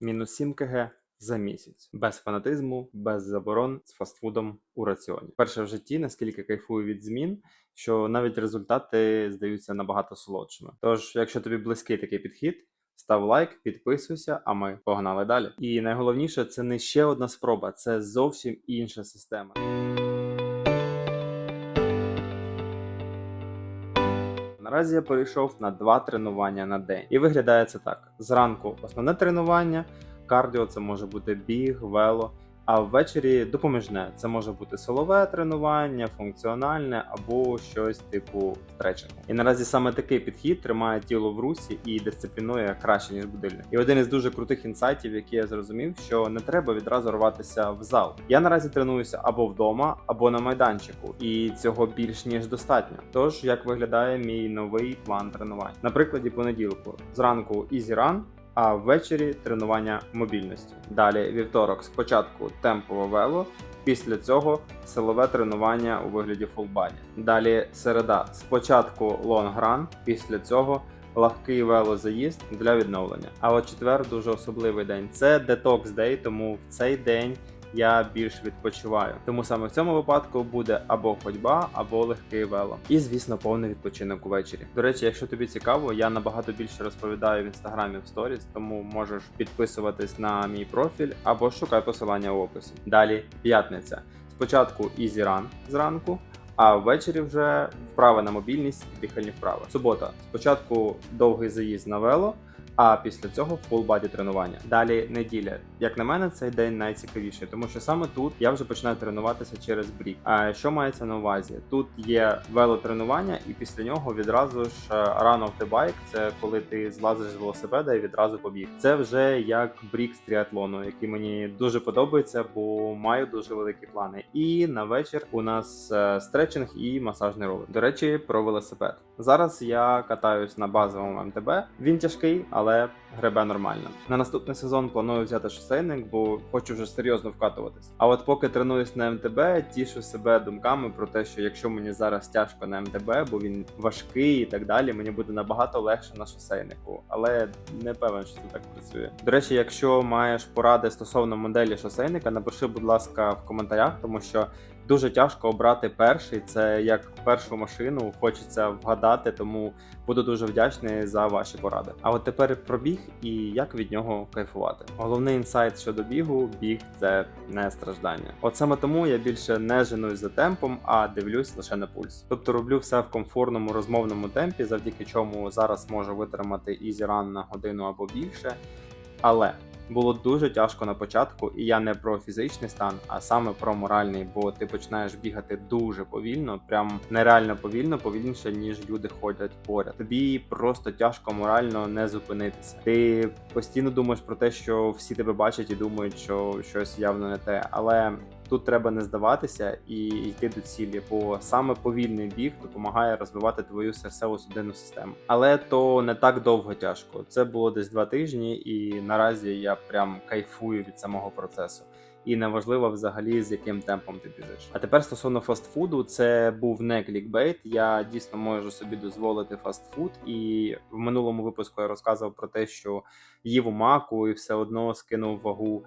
Мінус 7 кг за місяць. Без фанатизму, без заборон з фастфудом у раціоні. Перше в житті, наскільки кайфую від змін, що навіть результати здаються набагато солодшими. Тож, якщо тобі близький такий підхід, став лайк, підписуйся, а ми погнали далі. І найголовніше, це не ще одна спроба, це зовсім інша система. Наразі я перейшов на два тренування на день. І виглядає це так: зранку основне тренування, кардіо це може бути біг, вело. А ввечері допоміжне. Це може бути силове тренування, функціональне або щось типу стретчингу. І наразі саме такий підхід тримає тіло в русі і дисциплінує краще ніж будильник. І один із дуже крутих інсайтів, який я зрозумів, що не треба відразу рватися в зал. Я наразі тренуюся або вдома, або на майданчику, і цього більш ніж достатньо. Тож як виглядає мій новий план тренувань? На прикладі понеділку зранку easy run, а ввечері тренування мобільності. Далі вівторок спочатку темпове вело, після цього силове тренування у вигляді фулбаді. Далі середа спочатку лонгран, після цього легкий велозаїзд для відновлення. А от четвер дуже особливий день. Це детокс дей, тому в цей день я більш відпочиваю. Тому саме в цьому випадку буде або ходьба, або легкий вело. І звісно, повний відпочинок увечері. До речі, якщо тобі цікаво, я набагато більше розповідаю в інстаграмі в сторіс, тому можеш підписуватись на мій профіль або шукай посилання в описі. Далі п'ятниця. Спочатку run зранку. А ввечері вже вправи на мобільність і дихальні вправи. Субота. Спочатку довгий заїзд на вело, а після цього body тренування. Далі неділя. Як на мене, цей день найцікавіший, тому що саме тут я вже починаю тренуватися через брік. А що мається на увазі? Тут є велотренування, і після нього відразу ж е, run of the bike, Це коли ти злазиш з велосипеда і відразу побіг. Це вже як брік з тріатлону, який мені дуже подобається, бо маю дуже великі плани. І на вечір у нас е, стретчинг і масажний ролик. До речі, про велосипед. Зараз я катаюсь на базовому МТБ. Він тяжкий, але гребе нормально. На наступний сезон планую взяти шосейник, бо хочу вже серйозно вкатуватись. А от поки тренуюсь на МТБ, тішу себе думками про те, що якщо мені зараз тяжко на МТБ, бо він важкий і так далі, мені буде набагато легше на шосейнику. Але не певен, що це так працює. До речі, якщо маєш поради стосовно моделі шосейника, напиши, будь ласка, в коментарях, тому що. Дуже тяжко обрати перший. Це як першу машину, хочеться вгадати, тому буду дуже вдячний за ваші поради. А от тепер про біг і як від нього кайфувати. Головний інсайт щодо бігу: біг це не страждання. От саме тому я більше не женусь за темпом, а дивлюсь лише на пульс. Тобто роблю все в комфортному розмовному темпі, завдяки чому зараз можу витримати ізі ран на годину або більше. Але було дуже тяжко на початку, і я не про фізичний стан, а саме про моральний, бо ти починаєш бігати дуже повільно, прям нереально повільно, повільніше ніж люди ходять поряд. Тобі просто тяжко морально не зупинитися. Ти постійно думаєш про те, що всі тебе бачать і думають, що щось явно не те, але. Тут треба не здаватися і йти до цілі, бо саме повільний біг допомагає розвивати твою серцево-судинну систему. Але то не так довго тяжко. Це було десь два тижні, і наразі я прям кайфую від самого процесу. І неважливо взагалі з яким темпом ти біжиш. А тепер стосовно фастфуду, це був не клікбейт. Я дійсно можу собі дозволити фастфуд. І в минулому випуску я розказував про те, що їв у маку і все одно скинув вагу.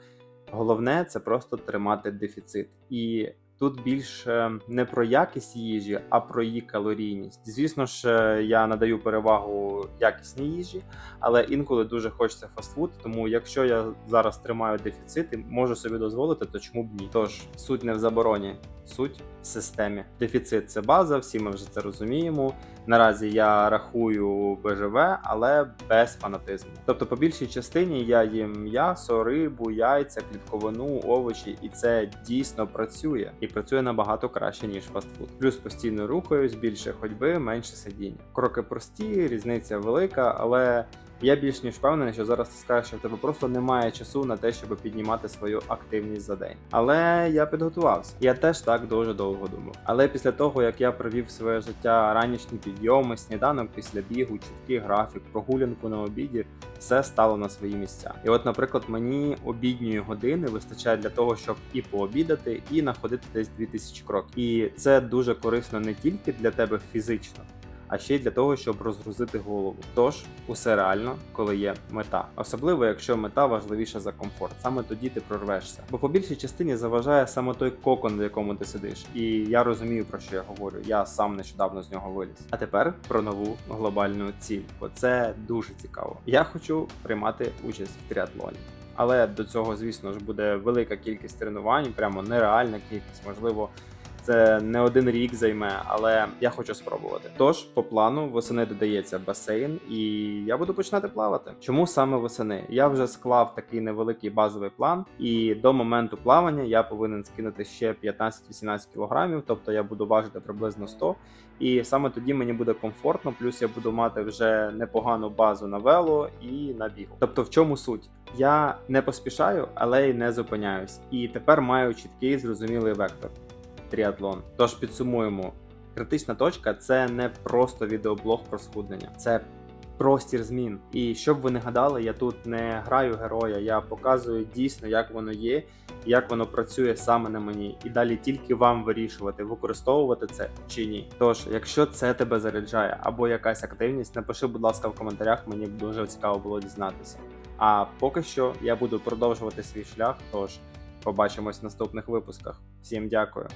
Головне це просто тримати дефіцит. І тут більше не про якість їжі, а про її калорійність. Звісно ж, я надаю перевагу якісній їжі, але інколи дуже хочеться фастфуд. Тому якщо я зараз тримаю дефіцит і можу собі дозволити, то чому б ні? Тож суть не в забороні, суть системі. Дефіцит це база, всі ми вже це розуміємо. Наразі я рахую БЖВ, але без фанатизму. Тобто, по більшій частині я їм м'ясо, рибу, яйця, клітковину, овочі, і це дійсно працює і працює набагато краще ніж фастфуд. Плюс постійно рухаюсь, більше ходьби, менше сидіння. Кроки прості, різниця велика, але я більш ніж впевнений, що зараз ти скажеш, що в тебе просто немає часу на те, щоб піднімати свою активність за день. Але я підготувався. Я теж так дуже довго думав. Але після того, як я провів своє життя ранішні підйоми, сніданок після бігу, чіткий графік, прогулянку на обіді, все стало на свої місця. І от, наприклад, мені обідньої години вистачає для того, щоб і пообідати, і находити десь 2000 кроків. І це дуже корисно не тільки для тебе фізично а ще й для того, щоб розгрузити голову. Тож усе реально, коли є мета, особливо якщо мета важливіша за комфорт. Саме тоді ти прорвешся. Бо по більшій частині заважає саме той кокон, в якому ти сидиш. І я розумію про що я говорю. Я сам нещодавно з нього виліз. А тепер про нову глобальну ціль, бо це дуже цікаво. Я хочу приймати участь в тріатлоні. Але до цього, звісно ж, буде велика кількість тренувань, прямо нереальна кількість, можливо. Це не один рік займе, але я хочу спробувати. Тож, по плану, восени додається басейн, і я буду починати плавати. Чому саме восени? Я вже склав такий невеликий базовий план, і до моменту плавання я повинен скинути ще 15-18 кілограмів, тобто я буду важити приблизно 100. І саме тоді мені буде комфортно, плюс я буду мати вже непогану базу на вело і на бігу. Тобто, в чому суть? Я не поспішаю, але й не зупиняюсь. І тепер маю чіткий зрозумілий вектор тріатлон. Тож підсумуємо: критична точка це не просто відеоблог про схуднення, це простір змін. І щоб ви не гадали, я тут не граю героя, я показую дійсно, як воно є, як воно працює саме на мені, і далі тільки вам вирішувати, використовувати це чи ні. Тож, якщо це тебе заряджає або якась активність, напиши, будь ласка, в коментарях. Мені б дуже цікаво було дізнатися. А поки що я буду продовжувати свій шлях. Тож побачимось в наступних випусках. Всім дякую.